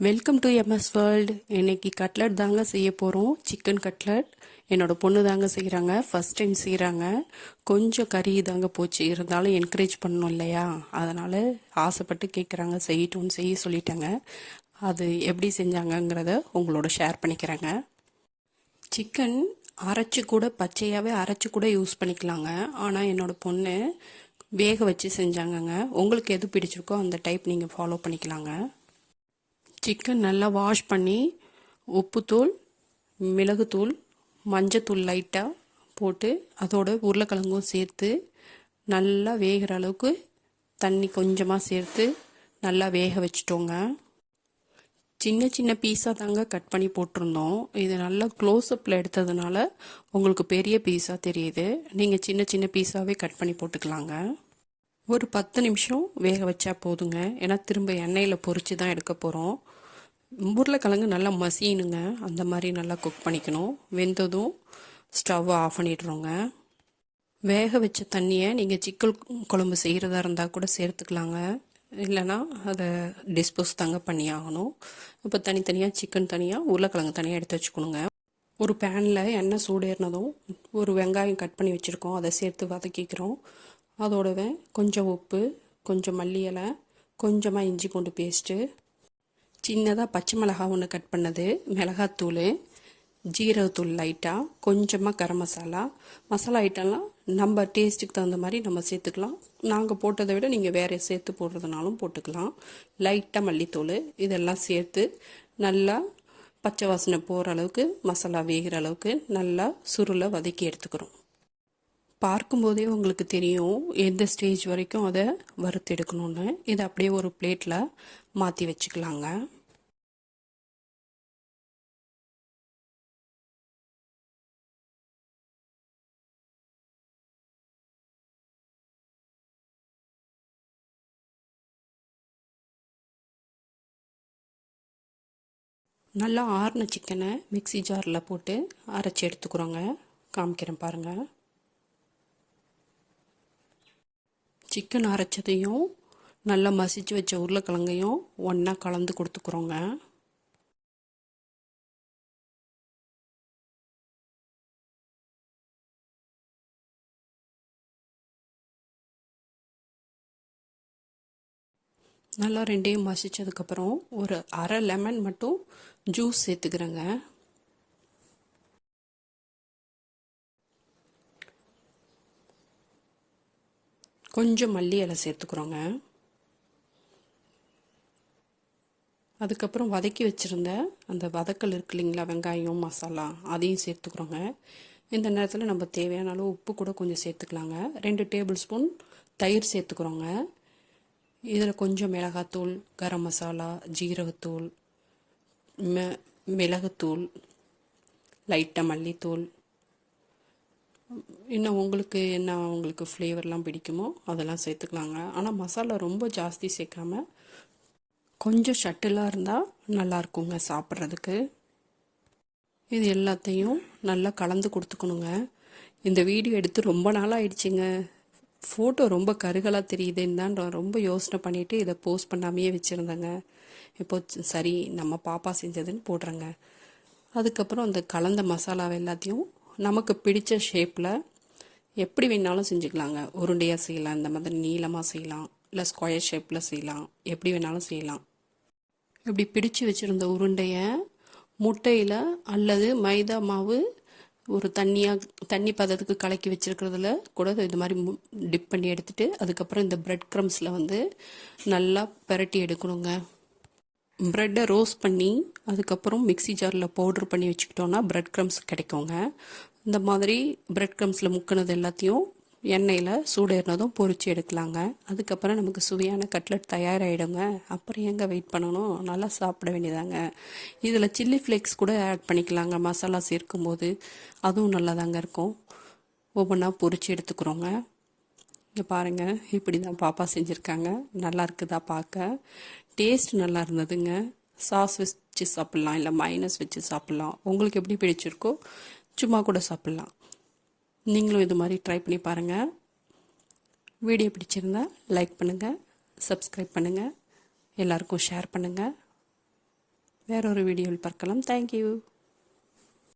Welcome to MS world இன்னைக்கு cutlet தாங்க செய்ய போகிறோம் சிக்கன் கட்லட் என்னோட பொண்ணு தாங்க செய்கிறாங்க ஃபஸ்ட் டைம் செய்கிறாங்க கொஞ்சம் கறி தாங்க போச்சு. இருந்தாலும் என்கரேஜ் பண்ணணும் இல்லையா? அதனால் ஆசைப்பட்டு கேட்குறாங்க செய்யட்டும்னு செய்ய சொல்லிட்டாங்க. அது எப்படி செஞ்சாங்கங்கிறத உங்களோட ஷேர் பண்ணிக்கிறேங்க. சிக்கன் அரைச்சி கூட பச்சையாகவே அரைச்சி கூட யூஸ் பண்ணிக்கலாங்க. ஆனால் என்னோட பொண்ணு வேக வச்சு செஞ்சாங்கங்க. உங்களுக்கு எது பிடிச்சிருக்கோ அந்த டைப் நீங்கள் ஃபாலோ பண்ணிக்கலாங்க. சிக்கன் நல்லா வாஷ் பண்ணி உப்புத்தூள் மிளகுத்தூள் மஞ்சத்தூள் லைட்டாக போட்டு அதோட உருளைக்கிழங்கும் சேர்த்து நல்லா வேகிற அளவுக்கு தண்ணி கொஞ்சமாக சேர்த்து நல்லா வேக வச்சிட்டோங்க. சின்ன சின்ன பீஸாக தாங்க கட் பண்ணி போட்டிருந்தோம். இது நல்லா க்ளோஸ்அப்பில் எடுத்ததுனால உங்களுக்கு பெரிய பீஸாக தெரியுது. நீங்கள் சின்ன சின்ன பீஸாகவே கட் பண்ணி போட்டுக்கலாங்க. ஒரு பத்து நிமிஷம் வேக வச்சா போதுங்க. ஏன்னா திரும்ப எண்ணெயில் பொறிச்சு தான் எடுக்க போகிறோம் உருளைக்கிழங்கு நல்லா மசியணுங்க. அந்த மாதிரி நல்லா குக் பண்ணிக்கணும். வெந்ததும் ஸ்டவ்வை ஆஃப் பண்ணிடுறோங்க. வேக வச்ச தண்ணியை நீங்கள் சிக்கல் குழம்பு செய்கிறதா இருந்தால் கூட சேர்த்துக்கலாங்க. இல்லைன்னா அதை டிஸ்போஸ் தாங்க பண்ணி ஆகணும். இப்போ தனித்தனியாக சிக்கன் தனியாக உருளைக்கிழங்கு தனியாக எடுத்து வச்சுக்கணுங்க. ஒரு பேனில் எண்ணெய் சூடேறினதும் ஒரு வெங்காயம் கட் பண்ணி வச்சுருக்கோம். அதை சேர்த்து வதக்கிக்கிறோம். அதோடவே கொஞ்சம் உப்பு கொஞ்சம் மல்லி இலை கொஞ்சமாக இஞ்சி பூண்டு பேஸ்ட்டு சின்னதாக பச்சை மிளகா ஒன்று கட் பண்ணது மிளகாத்தூள் ஜீரகத்தூள் லைட்டாக கொஞ்சமாக கரம் மசாலா. மசாலா ஐட்டம்லாம் நம்ம டேஸ்ட்டுக்கு தகுந்த மாதிரி நம்ம சேர்த்துக்கலாம். நாங்கள் போட்டதை விட நீங்கள் வேறு சேர்த்து போடுறதுனாலும் போட்டுக்கலாம். லைட்டாக மல்லித்தூள் இதெல்லாம் சேர்த்து நல்லா பச்சை வாசனை போகிற அளவுக்கு மசாலா வேகிற அளவுக்கு நல்லா சுருளை வதக்கி எடுத்துக்கிறோம். பார்க்கும்போதே உங்களுக்கு தெரியும் எந்த ஸ்டேஜ் வரைக்கும் அதை வறுத்து எடுக்கணும்னு இதை அப்படியே ஒரு பிளேட்டில் மாற்றி வச்சுக்கலாங்க. நல்லா ஆறின சிக்கனை மிக்சி ஜாரில் போட்டு அரைச்சி எடுத்துக்கிறோங்க. காமிக்கிறேன் பாருங்கள் சிக்கன் அரைச்சதையும் நல்லா மசிச்சு வச்ச உருளைக்கிழங்கையும் ஒன்றா கலந்து கொடுத்துக்குறோங்க. நல்லா ரெண்டையும் மசிச்சதுக்கப்புறம் ஒரு அரை லெமன் மட்டும் ஜூஸ் சேர்த்துக்கிறேங்க. கொஞ்சம் மல்லி இலை சேர்த்துக்கிறோங்க. அதுக்கப்புறம் வதக்கி வச்சுருந்த அந்த வதக்கல் இருக்கு இல்லைங்களா வெங்காயம் மசாலா அதையும் சேர்த்துக்கிறோங்க. இந்த நேரத்தில் நம்ம தேவையான அளவு உப்பு கூட கொஞ்சம் சேர்த்துக்கலாங்க. ரெண்டு டேபிள் ஸ்பூன் தயிர் சேர்த்துக்கிறோங்க. இதில் கொஞ்சம் மிளகாத்தூள் கரம் மசாலா ஜீரகத்தூள் மெ மிளகுத்தூள் லைட்டாக மல்லித்தூள் இன்னும் உங்களுக்கு என்ன உங்களுக்கு ஃப்ளேவர்லாம் பிடிக்குமோ அதெல்லாம் சேர்த்துக்கலாங்க. ஆனால் மசாலா ரொம்ப ஜாஸ்தி சேர்க்காம கொஞ்சம் ஷட்டிலாக இருந்தால் நல்லாயிருக்குங்க சாப்பிட்றதுக்கு. இது எல்லாத்தையும் நல்லா கலந்து கொடுத்துக்கணுங்க. இந்த வீடியோ எடுத்து ரொம்ப நாள் ஆயிடுச்சுங்க ஃபோட்டோ ரொம்ப கருகலாக தெரியுதுன்னு தான் ரொம்ப யோசனை பண்ணிவிட்டு இதை போஸ்ட் பண்ணாமையே வச்சுருந்தேங்க. இப்போ சரி நம்ம பாப்பா செஞ்சதுன்னு போடுறேங்க. அதுக்கப்புறம் அந்த கலந்த மசாலாவை எல்லாத்தையும் நமக்கு பிடித்த ஷேப்பில் எப்படி வேணாலும் செஞ்சுக்கலாங்க. உருண்டையாக செய்யலாம் இந்த மாதிரி நீளமாக செய்யலாம் இல்லை ஸ்கொயர் ஷேப்பில் செய்யலாம் எப்படி வேணாலும் செய்யலாம். இப்படி பிடிச்சு வச்சுருந்த உருண்டையை முட்டையில் அல்லது மைதா மாவு ஒரு தண்ணியாக தண்ணி பதத்துக்கு கலக்கி வச்சுருக்கிறதுல கூட இது மாதிரி டிப் பண்ணி எடுத்துகிட்டு அதுக்கப்புறம் இந்த ப்ரெட் க்ரம்ஸில் வந்து நல்லா பெரட்டி எடுக்கணுங்க. ப்ரெட்டை ரோஸ்ட் பண்ணி அதுக்கப்புறம் மிக்சி ஜாரில் பவுட்ரு பண்ணி வச்சுக்கிட்டோன்னா ப்ரெட் க்ரம்ஸ் கிடைக்குங்க. இந்த மாதிரி ப்ரெட் க்ரம்ஸில் முக்கினது எல்லாத்தையும் எண்ணெயில் சூடேறினதும் பொறிச்சு எடுக்கலாங்க. அதுக்கப்புறம் நமக்கு சுவையான கட்லட் தயாராகிடுங்க அப்புறம் எங்கே வெயிட் பண்ணணும்? நல்லா சாப்பிட வேண்டியதாங்க. இதில் சில்லி ஃப்ளேக்ஸ் கூட ஆட் பண்ணிக்கலாங்க. மசாலா சேர்க்கும்போது அதுவும் நல்லா தாங்க இருக்கும். ஒவ்வொன்றா பொறிச்சு எடுத்துக்கிறோங்க. இங்கே பாருங்கள் இப்படி தான் பாப்பா செஞ்சுருக்காங்க. நல்லா இருக்குதா பார்க்க டேஸ்ட் நல்லா இருந்ததுங்க. சாஸ் வச்சு சாப்பிட்லாம் இல்லை மைனஸ் வச்சு சாப்பிட்லாம். உங்களுக்கு எப்படி பிடிச்சிருக்கோ சும்மா கூட சாப்பிட்லாம். நீங்களும் இது மாதிரி ட்ரை பண்ணி பாருங்கள் வீடியோ பிடிச்சிருந்தா லைக் பண்ணுங்கள் சப்ஸ்கிரைப் பண்ணுங்கள் எல்லாருக்கும் ஷேர் பண்ணுங்கள் வேற ஒரு வீடியோவில் பார்க்கலாம். தேங்க்யூ